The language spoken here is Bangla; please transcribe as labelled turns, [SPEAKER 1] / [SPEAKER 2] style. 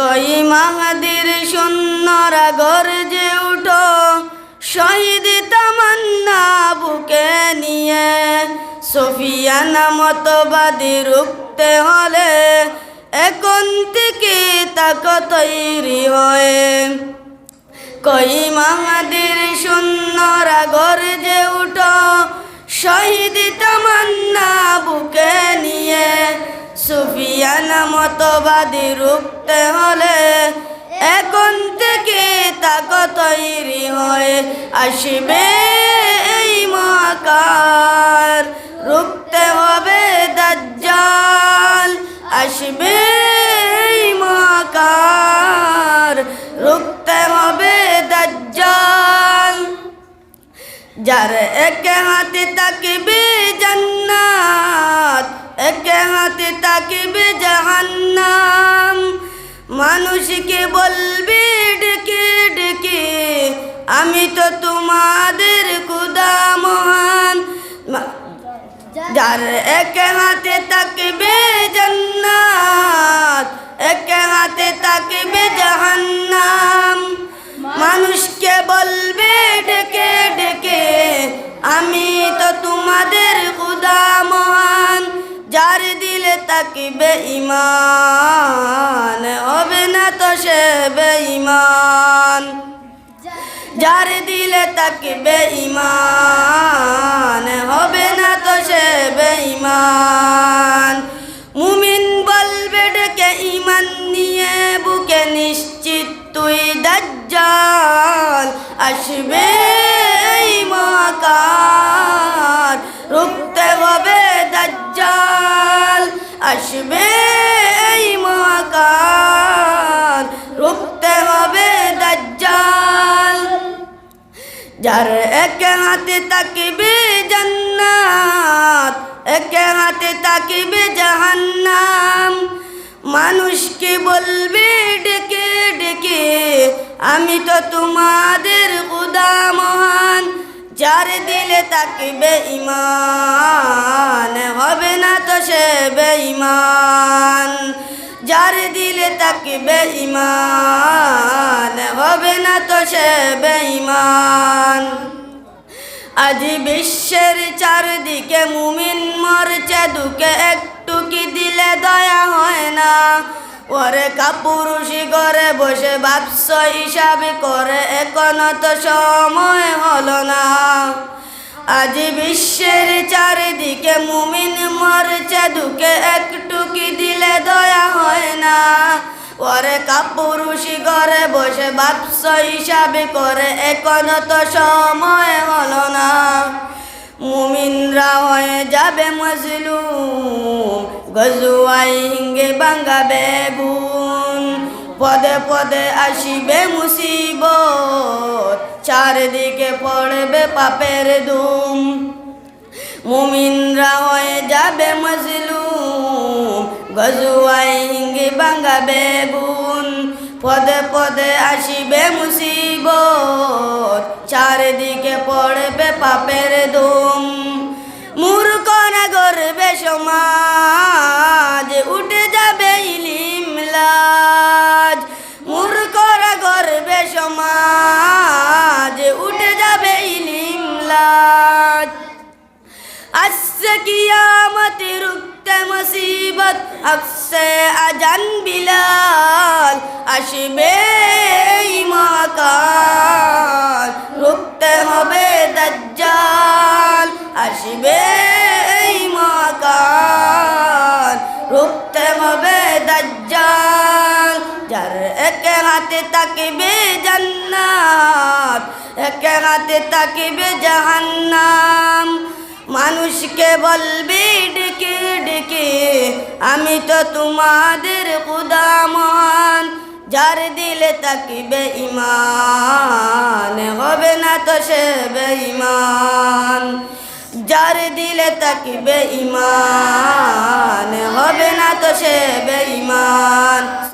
[SPEAKER 1] কই মাহাদির শূন্যরা গর্জে উঠো, শহীদ তামান্না বুকে নিয়ে। সফিয়ানা মতবাদী রুখতে হলে এখন থেকে তাক তৈরি হয়ে। কই মাহাদির শূন্যরা গর্জে উঠো, শহীদ তামান্না বুকে নিয়ে। সুফিয়ানা মতবাদী রুখতে হলে, এখন থেকে তাক তৈরি হয়ে আসবে এই মহাকার। রুখতে হবে দাজ্জাল, আসবে এই মহাকার। রুখতে হবে দাজ্জাল, যার একে হাতে তাকিবে জান্নাত, একে হাতে তাকিবে মানুষকে বলবে ডেকে ডেকে, আমি তো তোমাদের খুদা মহান। যার একে হাতে তাকিবে জান্নাত, একে হাতে তাকিবে জাহান্নাম। মানুষকে বলবে ডেকে ডেকে, আমি তো তোমাদের খুদা মহান। যার দিলে তাকিবে ইমান। সে বেঈমান। যার দিলে তাকে বেঈমান, হবে না তো সে বেঈমান। মুমিন বলবে, ডেকে ইমান নিয়ে বুকে নিশ্চিত, তুই দাজ্জাল, আসবে যার একে হাতে তাকিবে জান্নাত, একে হাতে তাকিবে জাহান্নাম। মানুষকে বলবে ডেকে ডেকে, আমি তো তোমাদের খুদা মহান। যার দিলে তাকিবে ইমান, হবে না তো সে বেঈমান। যার দিলে তাকিবে ইমান বেঈমান। আজ বিশ্বের চারদিকে মুমিন মরছে দুকে একটু কি দিলে দয়া হয় না। ওরে কাপুরুষি করে বসে বাপস হিসাব করে, এখনও তো সময় হলো না। আজ বিশ্বের চারিদিকে মুমিন মরছে দুকে একটু কি দিলে দয়া ওরে কাপুরুষি করে বসে ব্যবসা হিসাবে করে, এখনও তো সময় হলো না। মুমিনরা হয়ে যাবে মজলুম গজুয়াই হিঙ্গে বাঙ্গা বেগুন। পদে পদে আসিবে মুসিবত, চারিদিকে পড়বে পাপের দুম। মুমিনরা হয়ে যাবে মজলুম গজুয়াই বাঙ্গা বেগুন। পদে পদে আসিবে মুসিবত, চারিদিকে পড়বে পাপের দুম মূর্খরা গর্বে সমাজ, উঠে যাবে ইলিম লাজ। মূর্খরা গর্বে সমাজ, উঠে যাবে ইলিম লাজ। আসছে কিয়ামত রুখতে মুসিবত আকসে আজান বিলাল, আসবে এই মহাকাল রুখতে হবে দাজ্জাল, আসবে এই মহাকাল রুখতে হবে দাজ্জাল, যার একে হাতে তাকিবে জান্নাত, একে হাতে তাকিবে জাহান্নাম। মানুষকে বলবে, ডেকে ডেকে আমি তো তোমাদের কুদামান যার দিলে তাকিবে ইমান হবে না তো সে বেঈমান। যার দিলে তাকিবে ইমান হবে না তো সে বেঈমান।